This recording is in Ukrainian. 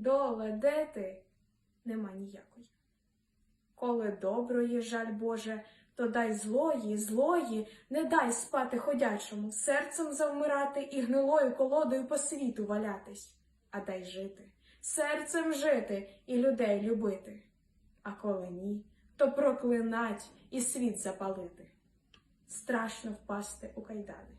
Доле, де ти? Нема ніякої. Коли доброї, жаль Боже, то дай злої, злої, не дай спати ходячому, серцем завмирати і гнилою колодою по світу валятись, а дай жити, серцем жити і людей любити. А коли ні, то проклинать і світ запалити. Страшно впасти у кайдани,